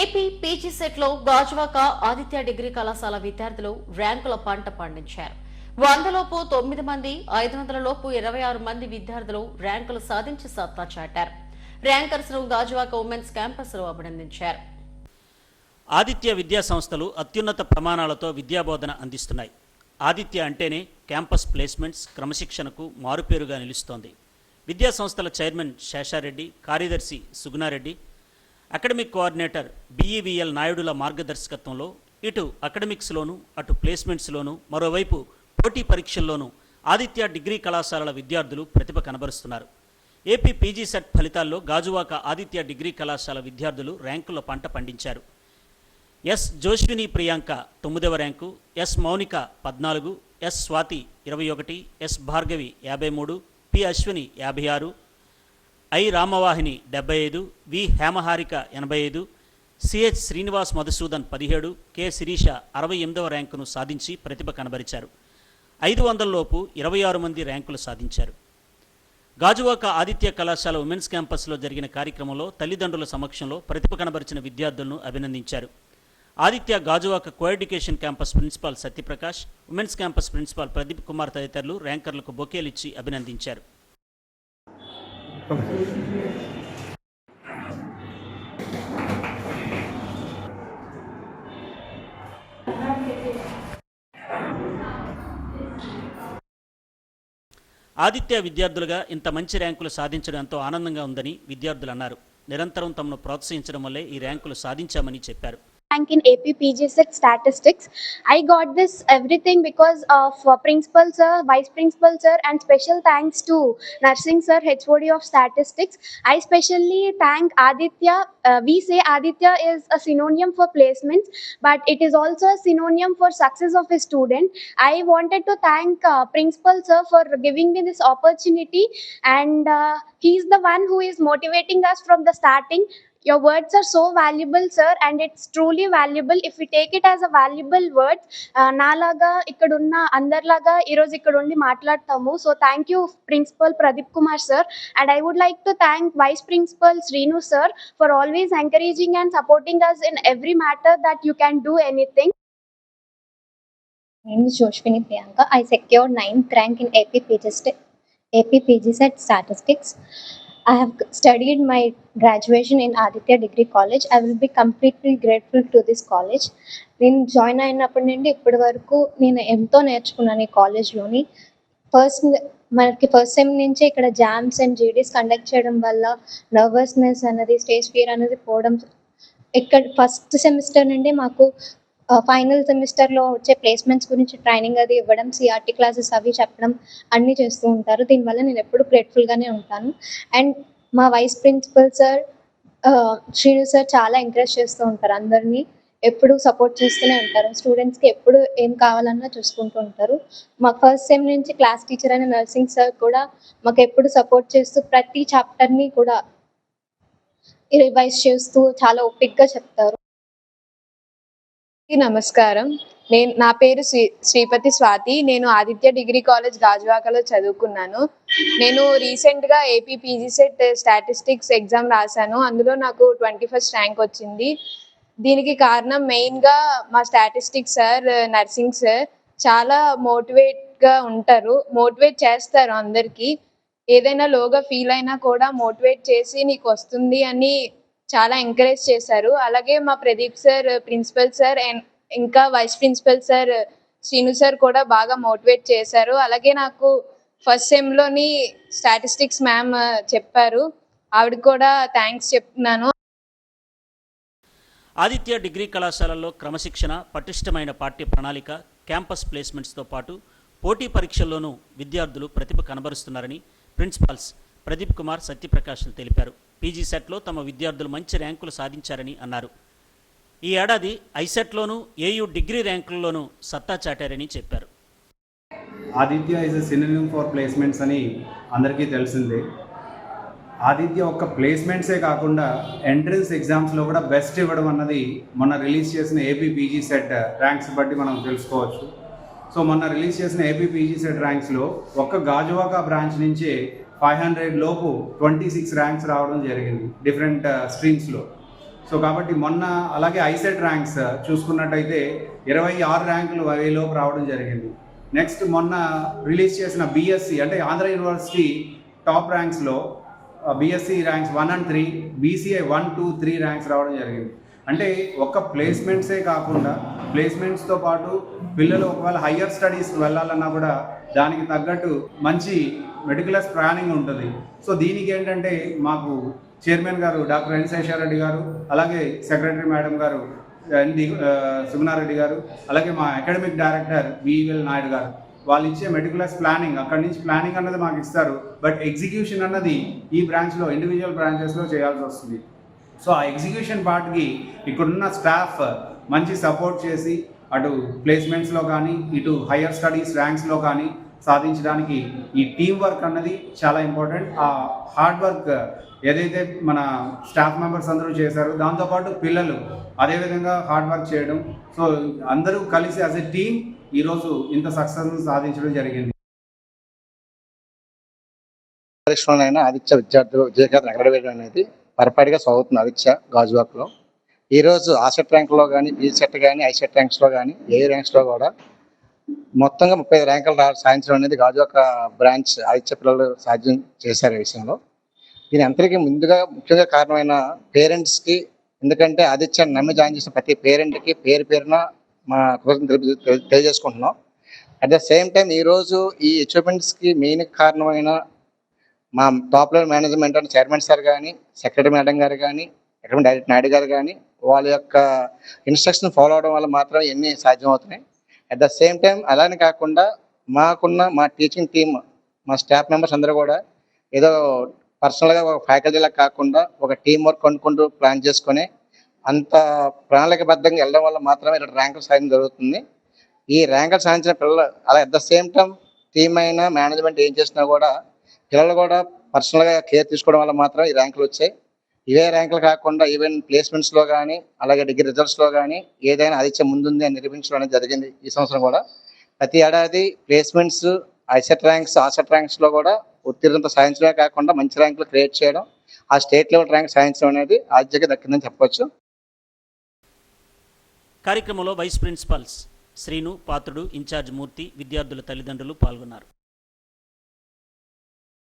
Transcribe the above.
AP PG సెట్లో Gajuwaka Aditya degree కళాశాల విద్యార్థులు ర్యాంకుల పంట పండించారు. వందలోపు తొమ్మిది మంది ఐదు వందల లోపు ఇరవై ఆరు మంది విద్యార్థులు ర్యాంకులు సాధించి సత్తా చాటారు. ర్యాంకర్స్ను గాజువాక ఉమెన్స్ క్యాంపస్లో అభినందించారు. ఆదిత్య విద్యా సంస్థలు అత్యున్నత ప్రమాణాలతో విద్యాబోధన అందిస్తున్నాయి. ఆదిత్య అంటేనే క్యాంపస్ ప్లేస్మెంట్స్ క్రమశిక్షణకు మారుపేరుగా నిలుస్తోంది. విద్యా సంస్థల చైర్మన్ శేషారెడ్డి కార్యదర్శి సుగుణారెడ్డి అకాడమిక్ కోఆర్డినేటర్ బీఈవీఎల్ నాయుడుల మార్గదర్శకత్వంలో ఇటు అకాడమిక్స్లోనూ అటు ప్లేస్మెంట్స్లోనూ మరోవైపు పోటీ పరీక్షల్లోనూ ఆదిత్య డిగ్రీ కళాశాలల విద్యార్థులు ప్రతిభ కనబరుస్తున్నారు. ఏపీ పీజీ సెట్ ఫలితాల్లో గాజువాక ఆదిత్య డిగ్రీ కళాశాల విద్యార్థులు ర్యాంకుల పంట పండించారు. ఎస్ జోష్విని ప్రియాంక తొమ్మిదవ ర్యాంకు ఎస్ మౌనిక పద్నాలుగు ఎస్ స్వాతి ఇరవై ఒకటి ఎస్ భార్గవి యాభై మూడు పి అశ్విని యాభై ఆరు ఐ రామవాహిని డెబ్బై ఐదు వి హేమహారిక ఎనభై ఐదు సిహెచ్ శ్రీనివాస్ మధుసూదన్ పదిహేడు కె శిరీష అరవై ఎనిమిదవ ర్యాంకును సాధించి ప్రతిభ కనబరిచారు. ఐదు వందలలోపు ఇరవై ఆరు మంది ర్యాంకులు సాధించారు. గాజువాక ఆదిత్య కళాశాల ఉమెన్స్ క్యాంపస్లో జరిగిన కార్యక్రమంలో తల్లిదండ్రుల సమక్షంలో ప్రతిభ కనబరిచిన విద్యార్థులను అభినందించారు. Aditya Gajuwaka coeducation campus principal Satyaprakash women's campus principal Pradeep Kumar తదితరులు ర్యాంకర్లకు బొకేలిచ్చి అభినందించారు. ఆదిత్య విద్యార్థులుగా ఇంత మంచి ర్యాంకులు సాధించడం ఎంతో ఆనందంగా ఉందని విద్యార్థులు అన్నారు. నిరంతరం తమను ప్రోత్సహించడం వల్లే ఈ ర్యాంకులు సాధించామని చెప్పారు. Rank in AP PG set statistics. I got this everything because of uh, principal sir, vice principal sir, and special thanks to nursing sir, HOD of statistics. I specially thank Aditya. Uh, we say Aditya is a synonym for placements, but it is also a synonym for success of a student. I wanted to thank uh, principal sir for giving me this opportunity, and uh, he's the one who is motivating us from the starting Your words are so valuable, sir, and it's truly valuable. If we take it as a valuable word, uh, నాలాగా ఇక్కడ ఉన్న అందరిలాగా ఈరోజు ఇక్కడ ఉండి మాట్లాడతాము so thank you principal Pradeep Kumar sir and I would like to thank vice principal Srinu sir for always encouraging and supporting us in every matter that you can do anything name is Joshwini Priyanka. I secured ninth rank in AP PG, st- AP PG set statistics. I have studied my graduation in Aditya Degree College. I will be completely grateful to this college. నేను join అయినప్పటి నుండి ఇప్పటి వరకు నేను ఎంతో నేర్చుకున్నాను ఈ కాలేజ్లోని ఫస్ట్ మనకి ఫస్ట్ సెమ్ నుంచే ఇక్కడ జామ్స్ అండ్ జీడీస్ కండక్ట్ చేయడం వల్ల నర్వస్నెస్ అనేది స్టేజ్ ఫియర్ అనేది పోవడం ఇక్కడ ఫస్ట్ సెమిస్టర్ నుండి మాకు ఫైనల్ సెమిస్టర్లో వచ్చే ప్లేస్మెంట్స్ గురించి ట్రైనింగ్ అది ఇవ్వడం సిఆర్టీ క్లాసెస్ అవి చెప్పడం అన్నీ చేస్తూ ఉంటారు. దీనివల్ల నేను ఎప్పుడు గ్రేట్ఫుల్గానే ఉంటాను. అండ్ మా vice principal sir Srinu sir చాలా ఎంకరేజ్ చేస్తూ ఉంటారు అందరినీ. ఎప్పుడు సపోర్ట్ చేస్తూనే ఉంటారు. స్టూడెంట్స్కి ఎప్పుడు ఏం కావాలన్నా చూసుకుంటూ ఉంటారు. మా ఫస్ట్ సెమ్ నుంచి క్లాస్ టీచర్ అయిన నర్సింగ్ సార్ కూడా మాకు ఎప్పుడు సపోర్ట్ చేస్తూ ప్రతి చాప్టర్ని కూడా రివైజ్ చేస్తూ చాలా ఓపిక్గా చెప్తారు. నమస్కారం. నేను నా పేరు శ్రీ శ్రీపతి స్వాతి. నేను ఆదిత్య డిగ్రీ కాలేజ్ గాజువాకలో చదువుకున్నాను. నేను రీసెంట్గా AP PG CET statistics exam రాశాను. అందులో నాకు ట్వంటీ ఫస్ట్ ర్యాంక్ వచ్చింది. దీనికి కారణం మెయిన్గా మా స్టాటిస్టిక్స్ సార్ నర్సింగ్ సార్ చాలా మోటివేట్గా ఉంటారు. మోటివేట్ చేస్తారు అందరికీ. ఏదైనా లోగా ఫీల్ అయినా కూడా మోటివేట్ చేసి నీకు వస్తుంది అని చాలా ఎంకరేజ్ చేశారు. అలాగే మా Pradeep sir principal sir and ఇంకా vice principal sir Srinu sir కూడా బాగా మోటివేట్ చేశారు. అలాగే నాకు ఫస్ట్ సెమ్లోని స్టాటిస్టిక్స్ మ్యామ్ చెప్పారు. ఆవిడ కూడా థ్యాంక్స్ చెప్తున్నాను. ఆదిత్య డిగ్రీ కళాశాలలో క్రమశిక్షణ పటిష్టమైన పాఠ్య ప్రణాళిక క్యాంపస్ ప్లేస్మెంట్స్తో పాటు పోటీ పరీక్షల్లోనూ విద్యార్థులు ప్రతిభ కనబరుస్తున్నారని ప్రిన్సిపాల్స్ ప్రదీప్ కుమార్ సత్యప్రకాష్లు తెలిపారు. పీజీ సెట్లో తమ విద్యార్థులు మంచి ర్యాంకులు సాధించారని అన్నారు. ఈ ఏడాది ఐసెట్లోనూ ఏయూ డిగ్రీ ర్యాంకుల్లోనూ సత్తా చాటారని చెప్పారు. Aditya is a for placements అని అందరికీ తెలిసిందే. ఆదిత్య ఒక్క ప్లేస్మెంట్సే కాకుండా ఎంట్రన్స్ ఎగ్జామ్స్లో కూడా బెస్ట్ ఇవ్వడం అన్నది మొన్న రిలీజ్ చేసిన ఏపీ పీజీ సెట్ ర్యాంక్స్ బట్టి మనం తెలుసుకోవచ్చు. సో మొన్న రిలీజ్ చేసిన ఏపీ పీజీ సెట్ ర్యాంక్స్లో ఒక్క గాజువాక బ్రాంచ్ నుంచే ఫైవ్ హండ్రెడ్ లోపు ట్వంటీ సిక్స్ ర్యాంక్స్ రావడం జరిగింది డిఫరెంట్ స్ట్రీమ్స్లో సో కాబట్టి మొన్న అలాగే ఐసెట్ ర్యాంక్స్ uh, చూసుకున్నట్టయితే ఇరవై ఆరు ర్యాంకులు వెయ్యిలోపు రావడం జరిగింది. నెక్స్ట్ మొన్న రిలీజ్ చేసిన బీఎస్సీ అంటే Andhra university top ర్యాంక్స్లో BSc ranks one and three BCI one two three ranks రావడం జరిగింది. అంటే ఒక్క ప్లేస్మెంట్సే కాకుండా ప్లేస్మెంట్స్తో పాటు పిల్లలు ఒకవేళ హయ్యర్ స్టడీస్కి వెళ్ళాలన్నా కూడా దానికి తగ్గట్టు మంచి మెడికులస్ ప్లానింగ్ ఉంటుంది. సో దీనికి ఏంటంటే మాకు చైర్మన్ గారు డాక్టర్ ఎన్ శేషారెడ్డి గారు అలాగే సెక్రటరీ మేడం గారు ఎన్ ది సుగుణారెడ్డి గారు అలాగే మా అకాడమిక్ డైరెక్టర్ విఎల్ నాయుడు గారు. వాళ్ళు ఇచ్చే మెడికులస్ ప్లానింగ్ అక్కడి నుంచి ప్లానింగ్ అన్నది మాకు ఇస్తారు. బట్ ఎగ్జిక్యూషన్ అన్నది ఈ బ్రాంచ్లో ఇండివిజువల్ బ్రాంచెస్లో చేయాల్సి వస్తుంది. సో ఆ ఎగ్జిక్యూషన్ పార్ట్కి ఇక్కడున్న స్టాఫ్ మంచి సపోర్ట్ చేసి అటు ప్లేస్మెంట్స్లో కానీ ఇటు హయ్యర్ స్టడీస్ ర్యాంక్స్లో కానీ సాధించడానికి ఈ టీం వర్క్ అన్నది చాలా ఇంపార్టెంట్ ఆ హార్డ్ వర్క్ ఏదైతే మన స్టాఫ్ మెంబర్స్ అందరూ చేశారో దాంతోపాటు పిల్లలు అదేవిధంగా హార్డ్ వర్క్ చేయడం. సో అందరూ కలిసి యాజ్ ఎ టీం ఈరోజు ఇంత సక్సెస్ సాధించడం జరిగింది. పరీక్షలోనైనా ఆదిత్య విద్యార్థులు విజయకేతన ఎగరవేయడం అనేది పొరపాటుగా సాగుతుంది ఆదిత్య గాజువాక్లో. ఈరోజు సెట్ ర్యాంక్లో కానీ సెట్ కానీ ఐసెట్ ర్యాంక్స్లో కానీ ఏ ర్యాంక్స్లో కూడా మొత్తంగా ముప్పై ఐదు ర్యాంకులు రా సాధించడం అనేది గాజువాక బ్రాంచ్ ఆదిత్య పిల్లలు సాధ్యం చేశారు ఈ విషయంలో. దీని అందరికీ ముందుగా ముఖ్యంగా కారణమైన పేరెంట్స్కి ఎందుకంటే ఆదిత్య నమ్మి జాయిన్ చేసిన ప్రతి పేరెంట్కి పేరు పేరున మా కృతజ్ఞత తెలుపు- తెలి- తెలియజేసుకుంటున్నాం. అట్ ద సేమ్ టైం ఈరోజు ఈ అచీవ్మెంట్స్కి మెయిన్ కారణమైన మా టాప్ లెవెల్ మేనేజ్మెంట్ అంటే చైర్మన్ సార్ కానీ సెక్రటరీ మేడం గారు కానీ ఎక్కడ డైరెక్టర్ నాయుడు గారు కానీ వాళ్ళ యొక్క ఇన్స్ట్రక్షన్ ఫాలో అవడం వల్ల మాత్రం ఎన్ని సాధ్యం అవుతున్నాయి అట్ ద సేమ్ టైం అలానే కాకుండా మాకున్న మా టీచింగ్ టీమ్ మా స్టాఫ్ మెంబర్స్ అందరూ కూడా ఏదో పర్సనల్గా ఒక ఫ్యాకల్టీలా కాకుండా ఒక టీం వర్క్ కొనుక్కుంటూ ప్లాన్ చేసుకొని అంత ప్రణాళికబద్ధంగా వెళ్ళడం వల్ల మాత్రమే ఇక్కడ ర్యాంకులు సాధించడం జరుగుతుంది. ఈ ర్యాంకులు సాధించిన పిల్లలు అలా at the same time team అయినా మేనేజ్మెంట్ ఏం చేసినా కూడా పిల్లలు కూడా పర్సనల్గా కేర్ తీసుకోవడం వల్ల మాత్రం ఈ ర్యాంకులు వచ్చాయి. ఇవే ర్యాంకులు కాకుండా ఈవెన్ ప్లేస్మెంట్స్లో కానీ అలాగే డిగ్రీ రిజల్ట్స్లో కానీ ఏదైనా ఆదిత్యం ముందుంది అని నిరూపించడం అనేది జరిగింది ఈ సంవత్సరం కూడా. ప్రతి ఏడాది ప్లేస్మెంట్స్ ఐసెట్ ర్యాంక్స్ ఆసెట్ ర్యాంక్స్లో కూడా ఉత్తీర్ణత సాధించడమే కాకుండా మంచి ర్యాంకులు క్రియేట్ చేయడం ఆ స్టేట్ లెవెల్ ర్యాంక్ సాధించడం అనేది ఆద్యతకి దక్కిందని చెప్పవచ్చు కార్యక్రమంలో vice principals Srinu Patrudu incharge Murthy విద్యార్థుల తల్లిదండ్రులు పాల్గొన్నారు.